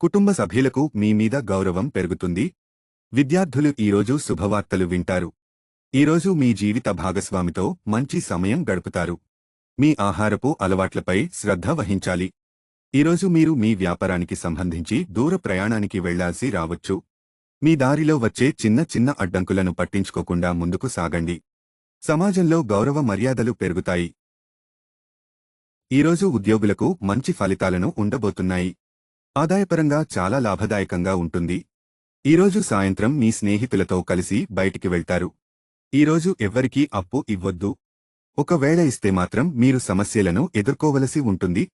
కుటుంబ సభ్యులకు మీ మీద గౌరవం పెరుగుతుంది. విద్యార్థులు ఈరోజు శుభవార్తలు వింటారు. ఈరోజు మీ జీవిత భాగస్వామితో మంచి సమయం గడుపుతారు. మీ ఆహారపు అలవాట్లపై శ్రద్ధ వహించాలి. ఈరోజు మీరు మీ వ్యాపారానికి సంబంధించి దూర ప్రయాణానికి వెళ్ళాల్సి రావచ్చు. మీ దారిలో వచ్చే చిన్న చిన్న అడ్డంకులను పట్టించుకోకుండా ముందుకు సాగండి. సమాజంలో గౌరవ మర్యాదలు పెరుగుతాయి. ఈరోజు ఉద్యోగులకు మంచి ఫలితాలను ఉండబోతున్నాయి. ఆదాయపరంగా చాలా లాభదాయకంగా ఉంటుంది. ఈరోజు సాయంత్రం మీ స్నేహితులతో కలిసి బయటికి వెళ్తారు. ఈరోజు ఎవ్వరికీ అప్పు ఇవ్వొద్దు. ఒకవేళ ఇస్తే మాత్రం మీరు సమస్యలను ఎదుర్కోవలసి ఉంటుంది.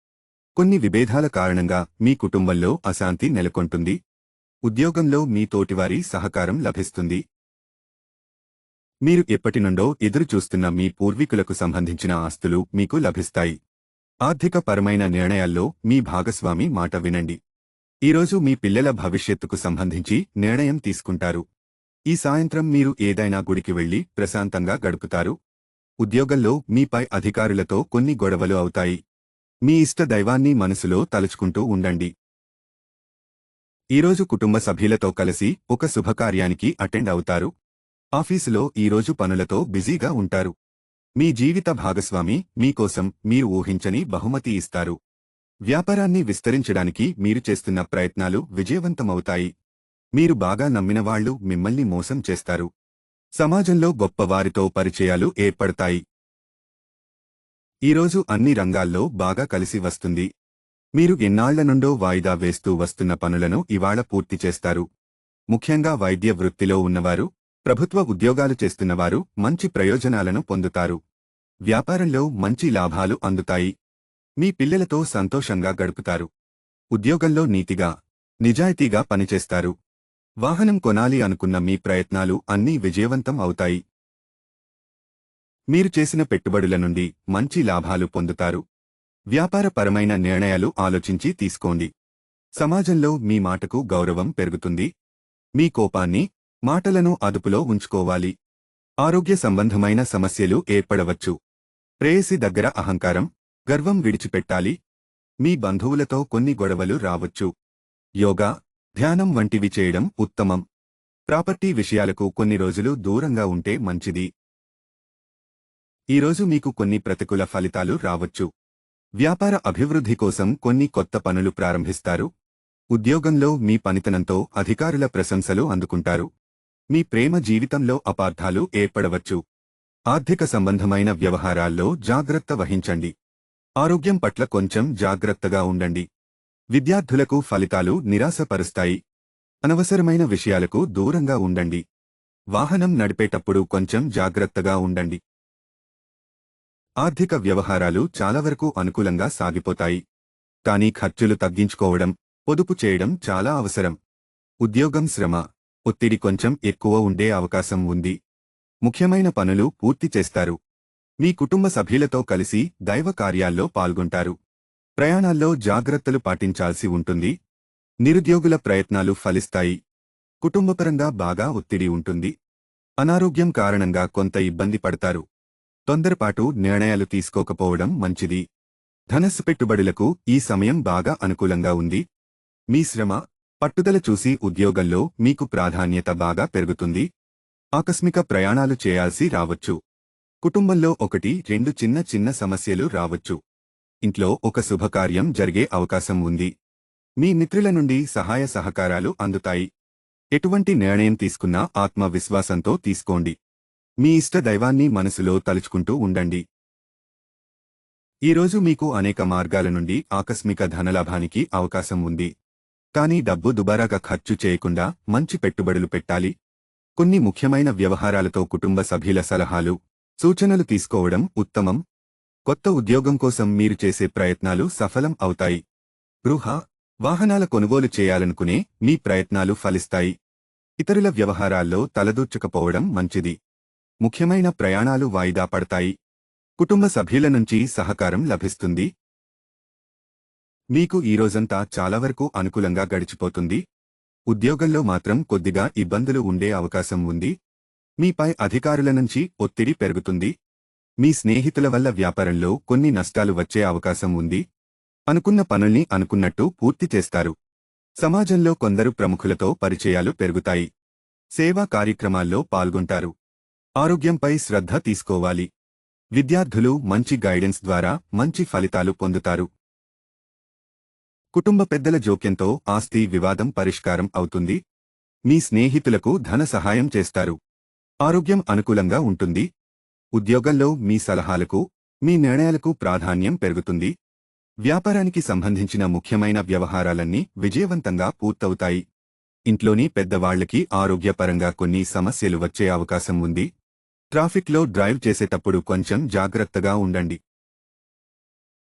కొన్ని విభేదాల కారణంగా మీ కుటుంబంలో అశాంతి నెలకొంటుంది. ఉద్యోగంలో మీ తోటివారి సహకారం లభిస్తుంది. మీరు ఎప్పటినుండో ఎదురుచూస్తున్న మీ పూర్వీకులకు సంబంధించిన ఆస్తులు మీకు లభిస్తాయి. ఆర్థిక పరమైన నిర్ణయాల్లో మీ భాగస్వామి మాట వినండి. ఈరోజు మీ పిల్లల భవిష్యత్తుకు సంబంధించి నిర్ణయం తీసుకుంటారు. ఈ సాయంత్రం మీరు ఏదైనా గుడికి వెళ్ళి ప్రశాంతంగా గడుపుతారు. ఉద్యోగంలో మీపై అధికారులతో కొన్ని గొడవలు అవుతాయి. మీ ఇష్ట దైవాన్ని మనసులో తలుచుకుంటూ ఉండండి. ఈరోజు కుటుంబ సభ్యులతో కలిసి ఒక శుభకార్యానికి అటెండ్ అవుతారు. ఆఫీసులో ఈరోజు పనులతో బిజీగా ఉంటారు. మీ జీవిత భాగస్వామి మీకోసం మీరు ఊహించని బహుమతి ఇస్తారు. వ్యాపారాన్ని విస్తరించడానికి మీరు చేస్తున్న ప్రయత్నాలు విజయవంతమవుతాయి. మీరు బాగా నమ్మిన వాళ్ళు మిమ్మల్ని మోసం చేస్తారు. సమాజంలో గొప్పవారితో పరిచయాలు ఏర్పడతాయి. ఈరోజు అన్ని రంగాల్లో బాగా కలిసి వస్తుంది. మీరు ఎన్నాళ్ళ నుండో వాయిదా వేస్తూ వస్తున్న పనులను ఇవాళ పూర్తి చేస్తారు. ముఖ్యంగా వైద్య వృత్తిలో ఉన్నవారు ప్రభుత్వ ఉద్యోగాలు చేస్తున్నవారు మంచి ప్రయోజనాలను పొందుతారు. వ్యాపారంలో మంచి లాభాలు అందుతాయి. మీ పిల్లలతో సంతోషంగా గడుపుతారు. ఉద్యోగంలో నీతిగా నిజాయితీగా పనిచేస్తారు. వాహనం కొనాలి అనుకున్న మీ ప్రయత్నాలు అన్నీ విజయవంతం అవుతాయి. మీరు చేసిన పెట్టుబడుల నుండి మంచి లాభాలు పొందుతారు. వ్యాపారపరమైన నిర్ణయాలు ఆలోచించి తీసుకోండి. సమాజంలో మీ మాటకు గౌరవం పెరుగుతుంది. మీ కోపాన్ని మాటలను అదుపులో ఉంచుకోవాలి. ఆరోగ్య సంబంధమైన సమస్యలు ఏర్పడవచ్చు. ప్రేయసి దగ్గర అహంకారం గర్వం విడిచిపెట్టాలి. మీ బంధువులతో కొన్ని గొడవలు రావచ్చు. యోగా ధ్యానం వంటివి చేయడం ఉత్తమం. ప్రాపర్టీ విషయాలకు కొన్ని రోజులు దూరంగా ఉంటే మంచిది. ఈరోజు మీకు కొన్ని ప్రతికూల ఫలితాలు రావచ్చు. వ్యాపార అభివృద్ధి కోసం కొన్ని కొత్త పనులు ప్రారంభిస్తారు. ఉద్యోగంలో మీ పనితనంతో అధికారుల ప్రశంసలు అందుకుంటారు. మీ ప్రేమ జీవితంలో అపార్థాలు ఏర్పడవచ్చు. ఆర్థిక సంబంధమైన వ్యవహారాల్లో జాగ్రత్త వహించండి. ఆరోగ్యం పట్ల కొంచెం జాగ్రత్తగా ఉండండి. విద్యార్థులకు ఫలితాలు నిరాశపరుస్తాయి. అనవసరమైన విషయాలకు దూరంగా ఉండండి. వాహనం నడిపేటప్పుడు కొంచెం జాగ్రత్తగా ఉండండి. ఆర్థిక వ్యవహారాలు చాలా వరకు అనుకూలంగా సాగిపోతాయి. కానీ ఖర్చులు తగ్గించుకోవడం పొదుపు చేయడం చాలా అవసరం. ఉద్యోగం శ్రమ ఒత్తిడి కొంచెం ఎక్కువ ఉండే అవకాశం ఉంది. ముఖ్యమైన పనులు పూర్తి చేస్తారు. మీ కుటుంబ సభ్యులతో కలిసి దైవ కార్యాల్లో పాల్గొంటారు. ప్రయాణాల్లో జాగ్రత్తలు పాటించాల్సి ఉంటుంది. నిరుద్యోగుల ప్రయత్నాలు ఫలిస్తాయి. కుటుంబపరంగా బాగా ఒత్తిడి ఉంటుంది. అనారోగ్యం కారణంగా కొంత ఇబ్బంది పడతారు. తొందరపాటు నిర్ణయాలు తీసుకోకపోవడం మంచిది. ధనస్సు పెట్టుబడులకు ఈ సమయం బాగా అనుకూలంగా ఉంది. మీ శ్రమ పట్టుదల చూసి ఉద్యోగంలో మీకు ప్రాధాన్యత బాగా పెరుగుతుంది. ఆకస్మిక ప్రయాణాలు చేయాల్సి రావచ్చు. కుటుంబంలో ఒకటి రెండు చిన్న చిన్న సమస్యలు రావచ్చు. ఇంట్లో ఒక శుభకార్యం జరిగే అవకాశం ఉంది. మీ మిత్రుల నుండి సహాయ సహకారాలు అందుతాయి. ఎటువంటి నిర్ణయం తీసుకున్నా ఆత్మవిశ్వాసంతో తీసుకోండి. మీ ఇష్ట దైవాన్ని మనసులో తలుచుకుంటూ ఉండండి. ఈరోజు మీకు అనేక మార్గాల నుండి ఆకస్మిక ధనలాభానికి అవకాశం ఉంది. కానీ డబ్బు దుబారాగా ఖర్చు చేయకుండా మంచి పెట్టుబడులు పెట్టాలి. కొన్ని ముఖ్యమైన వ్యవహారాలతో కుటుంబ సభ్యుల సలహాలు సూచనలు తీసుకోవడం ఉత్తమం. కొత్త ఉద్యోగం కోసం మీరు చేసే ప్రయత్నాలు సఫలం అవుతాయి. గృహ వాహనాల కొనుగోలు చేయాలనుకునే మీ ప్రయత్నాలు ఫలిస్తాయి. ఇతరుల వ్యవహారాల్లో తలదూర్చకపోవడం మంచిది. ముఖ్యమైన ప్రయాణాలు వాయిదా పడతాయి. కుటుంబ సభ్యుల నుంచి సహకారం లభిస్తుంది. మీకు ఈ రోజంతా చాలా వరకు అనుకూలంగా గడిచిపోతుంది. ఉద్యోగంలో మాత్రం కొద్దిగా ఇబ్బందులు ఉండే అవకాశం ఉంది. మీపై అధికారుల నుంచి ఒత్తిడి పెరుగుతుంది. మీ స్నేహితుల వల్ల వ్యాపారంలో కొన్ని నష్టాలు వచ్చే అవకాశం ఉంది. అనుకున్న పనుల్ని అనుకున్నట్టు పూర్తి చేస్తారు. సమాజంలో కొందరు ప్రముఖులతో పరిచయాలు పెరుగుతాయి. సేవా కార్యక్రమాల్లో పాల్గొంటారు. ఆరోగ్యంపై శ్రద్ధ తీసుకోవాలి. విద్యార్థులు మంచి గైడెన్స్ ద్వారా మంచి ఫలితాలు పొందుతారు. కుటుంబ పెద్దల జోక్యంతో ఆస్తి వివాదం పరిష్కారం అవుతుంది. మీ స్నేహితులకు ధన సహాయం చేస్తారు. ఆరోగ్యం అనుకూలంగా ఉంటుంది. ఉద్యోగంలో మీ సలహాలకు మీ నిర్ణయాలకు ప్రాధాన్యం పెరుగుతుంది. వ్యాపారానికి సంబంధించిన ముఖ్యమైన వ్యవహారాలన్నీ విజయవంతంగా పూర్తవుతాయి. ఇంట్లోని పెద్దవాళ్ళకి ఆరోగ్యపరంగా కొన్ని సమస్యలు వచ్చే అవకాశం ఉంది. ట్రాఫిక్లో డ్రైవ్ చేసేటప్పుడు కొంచెం జాగ్రత్తగా ఉండండి.